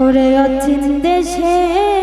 ওরে অচিন দেশে